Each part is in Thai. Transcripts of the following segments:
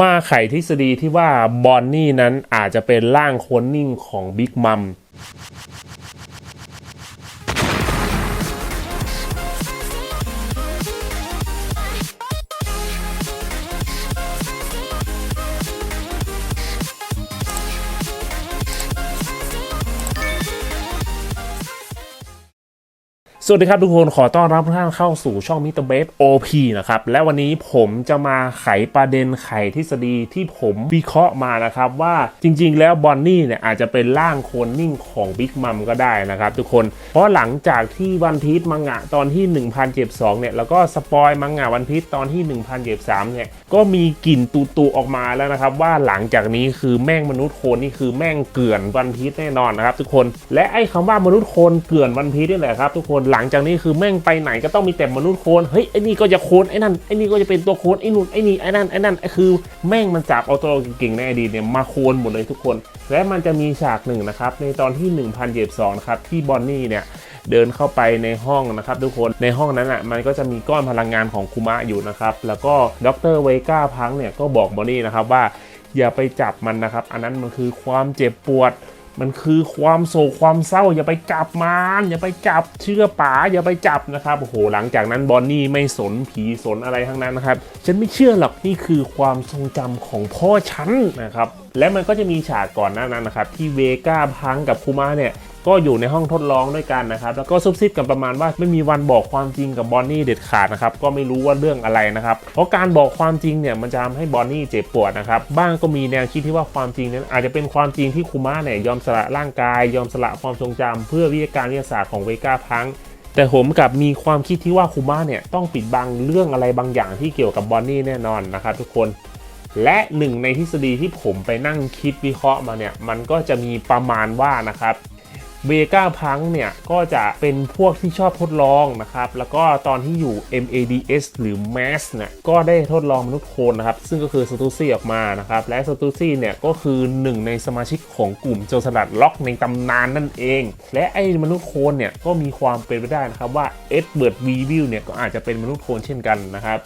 มาไขทฤษฎีที่ว่าบอนนี่นั้นอาจจะเป็นร่างโคลนนิ่งของบิ๊กมัม สวัสดีครับทุกคนขอต้อนรับทุกท่านเข้าสู่ช่องมิสเตอร์เบสโอพีนะครับและวันนี้ผมจะมาไขประเด็นไขทฤษฎีที่ผมวิเคราะห์มานะครับว่าจริงๆ แล้วบอนนี่เนี่ยอาจจะเป็นร่างโคลนนิ่งของบิ๊กมัมก็ได้นะครับทุกคนเพราะหลังจากที่วันพีชมังงะตอนที่ 1072เนี่ยแล้วก็สปอยมังงะวันพีชตอนที่ 1073เนี่ยก็มีกลิ่นตูตูๆออกมาแล้วนะครับว่าหลังจากนี้คือแม่งมนุษย์โคลนนี่คือแม่งเกลื่อนวันพีชแน่นอนนะครับทุกคนและไอ้คำว่ามนุษย์โคลนเกลื่อนวันพีชนี่แหละครับทุกคนหลัังจากนี้คือแม่งไปไหนก็ต้องมีแต่มนุษย์โคนเฮ้ยไอ้นี่ก็จะโคนไอ้นั่นไอ้นี่ก็จะเป็นตัวโคนไอ้นู่นไอ้นี่ไอ้นั่นไอ้นั่นคือแม่งมันจับเอาตัวเก่งๆในอดีตเนี่ยมาโคนหมดเลยทุกคน และมันจะมีฉากหนึ่งนะครับในตอนที่ 1072นะครับที่บอนนี่เนี่ยเดินเข้าไปในห้องนะครับทุกคนในห้องนั้นอะมันก็จะมีก้อนพลังงานของคุมะอยู่นะครับแล้วก็ดรเวก้าพังเนี่ยก็บอกบอนนี่นะครับว่าอย่าไปจับมันนะครับ อันนั้นมันคือความเจ็บปวด มันคือความโศกความเศร้าอย่าไปจับมันอย่าไปจับเชื่อป๋าอย่าไปจับนะครับโอ้โหหลังจากนั้นบอนนี่ไม่สนผีสนอะไรทั้งนั้นนะครับ ฉันไม่เชื่อหรอกนี่คือความทรงจำของพ่อฉันนะครับและมันก็จะมีฉากก่อนหน้านั้นนะครับที่เวก้าพังกับคูมาเนี่ย ก็อยู่ในห้องทดลองด้วยกันนะครับ แล้วก็ซุบซิบกันประมาณว่าไม่มีวันบอกความจริงกับบอนนี่เด็ดขาดนะครับ ก็ไม่รู้ว่าเรื่องอะไรนะครับ เพราะการบอกความจริงเนี่ยมันจะทำให้บอนนี่เจ็บปวดนะครับ บ้างก็มีแนวคิดที่ว่าความจริงนั้นอาจจะเป็นความจริงที่คุมะเนี่ยยอมสละร่างกาย ยอมสละความทรงจำเพื่อวิทยาการวิทยาศาสตร์ของเวก้าพังแต่ผมกับมีความคิดที่ว่าคุมะเนี่ยต้องปิดบังเรื่องอะไรบางอย่างที่เกี่ยวกับบอนนี่แน่นอนนะครับ ทุกคนและหนึ่งในทฤษฎีที่ผมไปนั่งคิดวิเคราะห์มาเนี่ยมันก็จะมีประมาณว่านะครับ เบก้าพังเนี่ยก็จะเป็นพวกที่ชอบทดลองนะครับ แล้วก็ตอนที่อยู่ MADS หรือ MAS เนี่ยก็ได้ทดลองมนุษย์โคนนะครับ ซึ่งก็คือสตูซี่ออกมานะครับ และสตูซี่เนี่ยก็คือหนึ่งในสมาชิกของกลุ่มโจรสลัดล็อกในตำนานนั่นเอง และไอ้มนุษย์โคนเนี่ยก็มีความเป็นไปได้นะครับว่าเอ็ดเบิร์ดวีวิลเนี่ยก็อาจจะเป็นมนุษย์โคนเช่นกันนะครับ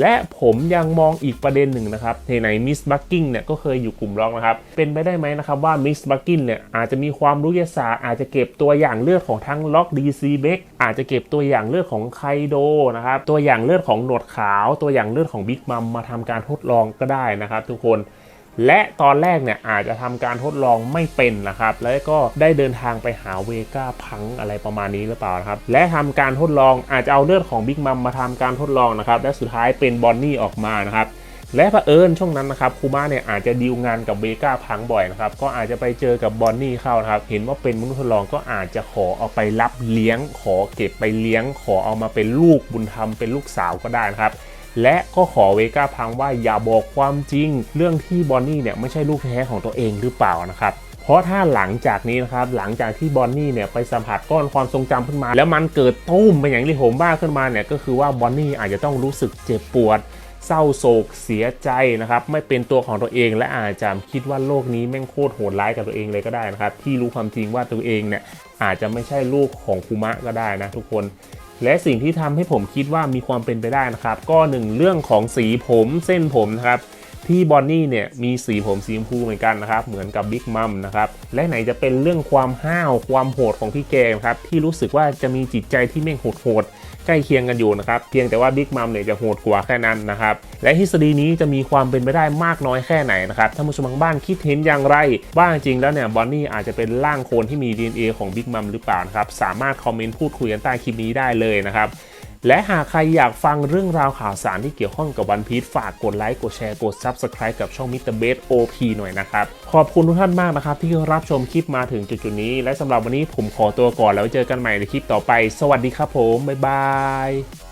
และผมยังมองอีกประเด็นหนึ่งนะครับในไหนมิสบักกิ้งเนี่ยก็เคยอยู่กลุ่มล็อกนะครับ เป็นไปได้ไหมนะครับว่ามิสบักกิ้งเนี่ยอาจจะมีความรู้วิทยาศาสตร์อาจจะเก็บตัวอย่างเลือดของทั้งล็อกดีซีเบกอาจจะเก็บตัวอย่างเลือดของไคโดนะครับตัวอย่างเลือดของหนวดขาว ตัวอย่างเลือดของบิ๊กมัมมาทำการทดลองก็ได้นะครับ ทุกคน และตอนแรกเนี่ยอาจจะทำการทดลองไม่เป็นนะครับ แล้วก็ได้เดินทางไปหาเวก้าพังอะไรประมาณนี้หรือเปล่านะครับ และทำการทดลองอาจจะเอาเลือดของบิ๊กมัมมาทำการทดลองนะครับ และสุดท้ายเป็นบอนนี่ออกมานะครับและเผอิญช่วงนั้นนะครับคูมาเนี่ยอาจจะดีลงานกับเวก้าพังบ่อยนะครับก็อาจจะไปเจอกับบอนนี่เข้านะครับเห็นว่าเป็นมนุษย์ทดลองก็อาจจะขอเอาไปรับเลี้ยง ขอเก็บไปเลี้ยง ขอเอามาเป็นลูกบุญธรรมเป็นลูกสาวก็ได้นะครับ และก็ขอเวก้าพังว่าอย่าบอกความจริง เรื่องที่บอนนี่เนี่ยไม่ใช่ลูกแท้ของตัวเองหรือเปล่านะครับเพราะถ้าหลังจากนี้นะครับหลังจากที่บอนนี่เนี่ยไปสัมผัสก้อนความทรงจำขึ้นมา แล้วมันเกิดตุ้มเป็นอย่างที่ผมบ้าขึ้นมาเนี่ยก็คือว่าบอนนี่อาจจะต้องรู้สึกเจ็บปวดเศร้าโศกเสียใจนะครับไม่เป็นตัวของตัวเองและอาจจะคิดว่าโลกนี้แม่งโคตรโหดร้ายกับตัวเองเลยก็ได้นะครับที่รู้ความจริงว่าตัวเองเนี่ยอาจจะไม่ใช่ลูกของคุมะก็ได้นะทุกคน และสิ่งที่ทำให้ผมคิดว่ามีความเป็นไปได้นะครับ ก็หนึ่งเรื่องของสีผมเส้นผมนะครับ ที่บอนนี่เนี่ยมีสีผมสีชมพูเหมือนกันนะครับ เหมือนกับบิ๊กมัมนะครับและไหนจะเป็นเรื่องความห้าวความโหดของพี่แกครับที่รู้สึกว่าจะมีจิตใจที่แม่งโหดๆใกล้เคียงกันอยู่นะครับเพียงแต่ว่าบิ๊กมัมเนี่ยจะโหดกว่าแค่นั้นนะครับและทฤษฎีนี้จะมีความเป็นไปได้มากน้อยแค่ไหนนะครับท่านผู้ชมทางบ้านคิดเห็นอย่างไรว่าจริงๆแล้วเนี่ยบอนนี่อาจจะเป็นร่างโคลนที่มี DNA ของบิ๊กมัมหรือเปล่านะครับสามารถคอมเมนต์พูดคุยกันใต้คลิปนี้ได้เลยนะครับ และหากใครอยากฟังเรื่องราวข่าวสารที่เกี่ยวข้องกับวันพีชฝากกดไลค์ กดแชร์ กด Subscribe กับช่องมิสเตอร์เบสโอพีหน่อยนะครับ ขอบคุณทุกท่านมากนะครับ ที่รับชมคลิปมาถึงจุดๆนี้ และสำหรับวันนี้ผมขอตัวก่อนแล้วเจอกันใหม่ในคลิปต่อไป สวัสดีครับผม บ๊ายบาย